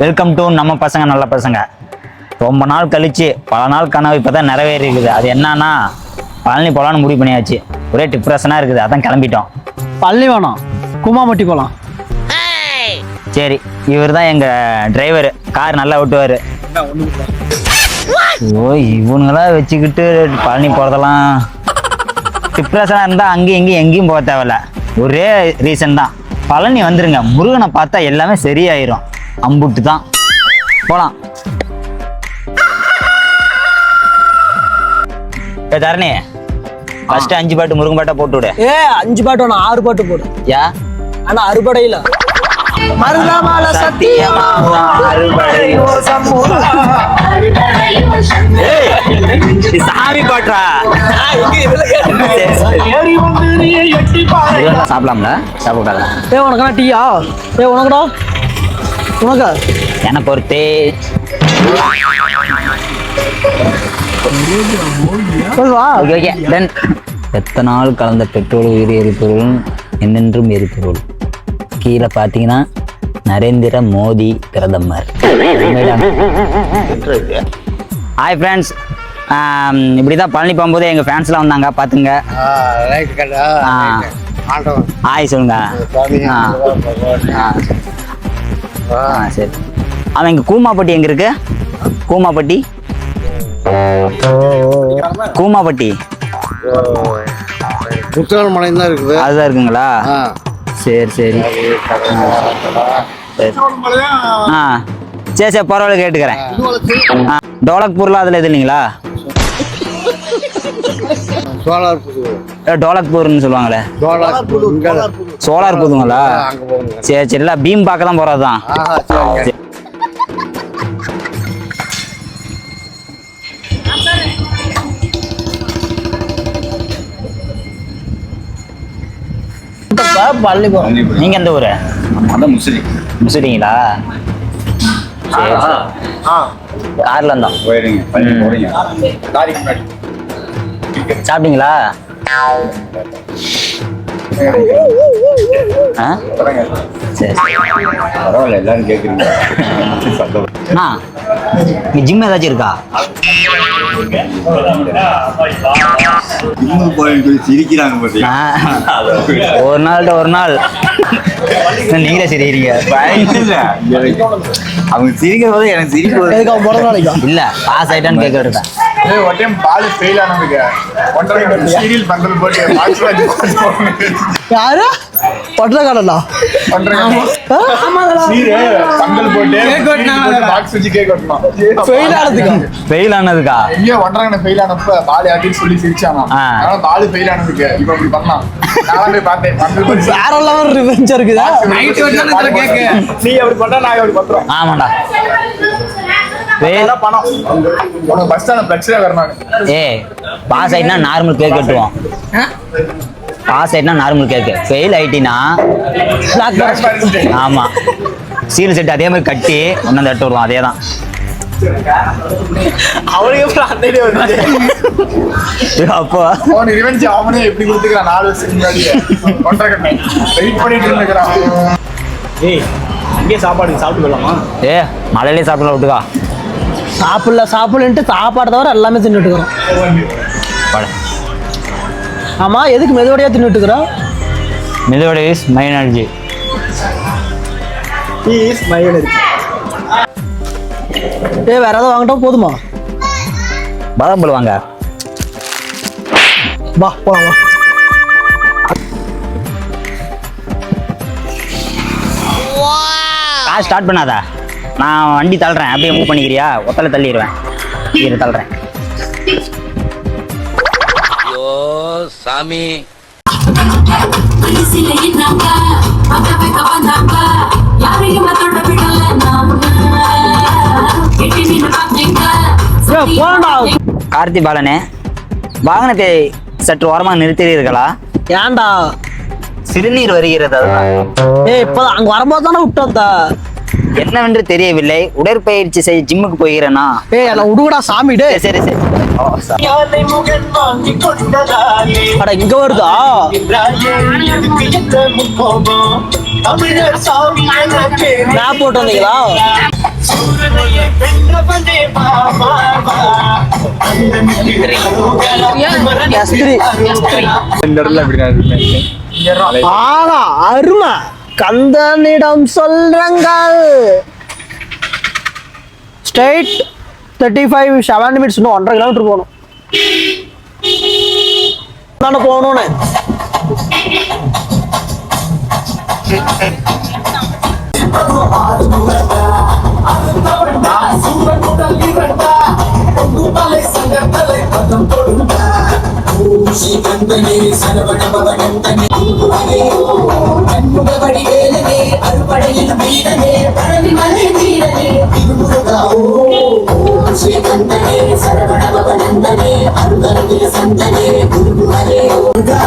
Welcome to நம்ம பசங்க நல்ல பசங்க. ரொம்ப நாள் கழிச்சு பல நாள் கனவு இப்போ தான் நிறைவேறி இருக்குது அது என்னன்னா பழனி போகலான்னு முடிவு பண்ணியாச்சு. ஒரே டிப்ரெஷனாக இருக்குது. அதான் கிளம்பிட்டோம். பள்ளி வேணாம். குமாமட்டி போலாம். சரி இவர் தான் எங்கள் டிரைவர் கார் நல்லா ஓட்டுவார். ஓ இவனுங்களாம் வச்சுக்கிட்டு பழனி போகிறதெல்லாம் டிப்ரெஷனாக இருந்தால் அங்கேயும் இங்கேயும் எங்கேயும் போக தேவையில்ல. ஒரே ரீசன் தான். பழனி வந்துருங்க. முருகனை பார்த்தா எல்லாமே சரியாயிரும். அம்புட்டு தான். போகலாம் ஏ தரணி. ஃபர்ஸ்ட் அஞ்சு பாட்டு முருகன் பாட்டை போட்டு விடு. ஏ அஞ்சு பாட்டு வேணாம். ஆறு பாட்டு போடு. யா? ஆனா அறுபடையில மருதாமால சத்தியமா அறுபடை சாமி பாட்டுறா. சாப்பிடலாம்ல? சாப்பிடாத ஏ உனக்கா டீயா? ஏ உனக்குடா? உனக்கா? என்னை பொறுத்தே. போய் வா ஓகே ஓகே தென் எத்தனை நாள் கலந்த பெட்ரோல் உயிர் எரிபொருள் என்னென்றும் எரிபொருள்? கீழே பார்த்தீங்கன்னா நரேந்திர மோடி பிரதமர். ஹாய் ஃப்ரெண்ட்ஸ் இப்படி தான் பழனி போகும்போது எங்கள் ஃபேன்ஸ்லாம் வந்தாங்க. பார்த்துங்க. ஹாய் சொல்லுங்க. சரி. அவன் இங்கே கூமாப்பட்டி எங்கே இருக்கு? கூமாப்பட்டி? கூமாப்பட்டி. புத்தகம் மலை தான் இருக்குது. அதுதான் இருக்குங்களா? சரி சரி. ஆ சரி. சரி பரவாயில்ல கேட்டுக்கிறேன். ஆ. டோலக்பூர்லாம் அதில் எது இல்லைங்களா சோலார் புது ஏ, டோலக்பூர்னு சொல்லுவாங்களே. சோலார் புதுங்களா? அங்க போகுங்க சரி சரி இல்லை பீம் பார்க்க தான் போகிறது தான் ஆஹா சரி. பள்ளி போ நீங்கள் எந்த ஊர்? அதான் முஸ்லீம் சரி சரி காரில் இருந்தோம் போயிடுங்க போறீங்க லாரிக்கு முன்னாடி. சாப்பிட்டீங்களா? ஆ? பரவாயில்ல எல்லாரும் கேட்குறீங்க அண்ணா இங்கே ஜிம் ஏதாச்சும் இருக்கா? ஆ, ஒரு நாள்கிட்ட ஒரு நாள். நீங்களே சிரிக்கிறீங்க. அவங்க சிரிக்கும் போது எனக்கு சிரிப்பு நாளைக்கா? இல்ல பாஸ் ஆயிட்டான்னு கேட்க ஒரு ஒன்றரை போட்டு யாரு? Cake வெட்டணும். ஃபெயில் ஆனதுக்கா ஃபெயில் ஆனதுக்கா எங்கேயோ ஒன்றரை fail ஆனப்ப ball யார்கிட்டயும் சொல்லி சிரிச்சானாம். ஆ. அதனால ball fail ஆனதுக்கு இவன் இப்படி பண்ணான். நானும் போய் பார்த்தேன். வேற லெவல் ரிவெஞ்ச் இருக்குதா நீ அப்படி பண்ற, நான் இப்படி பண்றோம். ஆமாண்டா ஃபெயில் அதான் பணம். உனக்கு stand ல பிரச்சனை வரணும். ஏ பாஸ் ஆயிட்டுனா நார்மல் கேக் கட்டுவோம் பாஸ் ஆயிட்டுனா நார்மல் கேக்கு ஃபெயில் ஆயிட்டினா. ஆமா. சீல் செட் அதே மாதிரி கட்டி ஒன்று தட்டு வருவோம் அதே தான் அவனுக்கு அந்த? அப்போ. அவனே எப்படி கொடுத்துக்கிறான்? நாலு வருஷத்துக்கு பண்ணிட்டு இருந்துக்கிறான். ஏய் சாப்பாடு சாப்பிட்டு போகலாமா ஏ மழையிலே சாப்பிடலாம் விட்டுக்கா. சாப்பிடல சாப்பிடலன்ட்டு சாப்பாடு தவிர எல்லாமே தின்னுட்டு இருக்கிறோம். ஆமா எதுக்கு மெதுவடியா தின்னுட்டு இருக்கிறோம் மெதுவோட is my energy is my energy ஏ வேற ஏதாவது வாங்கிட்டோம் போதுமா? பாதாம் பழம் வாங்க. வா போலாம் வா. கார் ஸ்டார்ட் பண்ணாதா. நான் வண்டி தள்ளுறேன். அப்படியே மூவ் பண்ணிக்கிறியா? ஒத்தலை தள்ளிடுவேன். இரு தள்ளுறேன். போடா. கார்த்தி பாலனே வாகனத்தை சற்று ஓரமாக நிறுத்துகிறீர்களா ஏன்டா? சிறுநீர் வருகிறது அதுதான். ஏய் இப்போ அங்க வரும்போது தானே விட்டு வந்தா என்னவென்று தெரியவில்லை. உடற்பயிற்சி செய்ய ஜிம்முக்கு போகிறேனா? ஏய் என்ன விடுங்கடா சாமி டே சரி சரி அட இங்க வருதா? நான் போட்டு வந்தீங்களா? அருமை. கந்தனிடம் சொல்றங்கள் straight thirty five seven minutes இன்னும் ஒன்றரை கிலோமீட்டர் போகணும். நான் போகணும்னு? அறுபடையில் அருகருகில சந்தனே குருகுமரே முருகா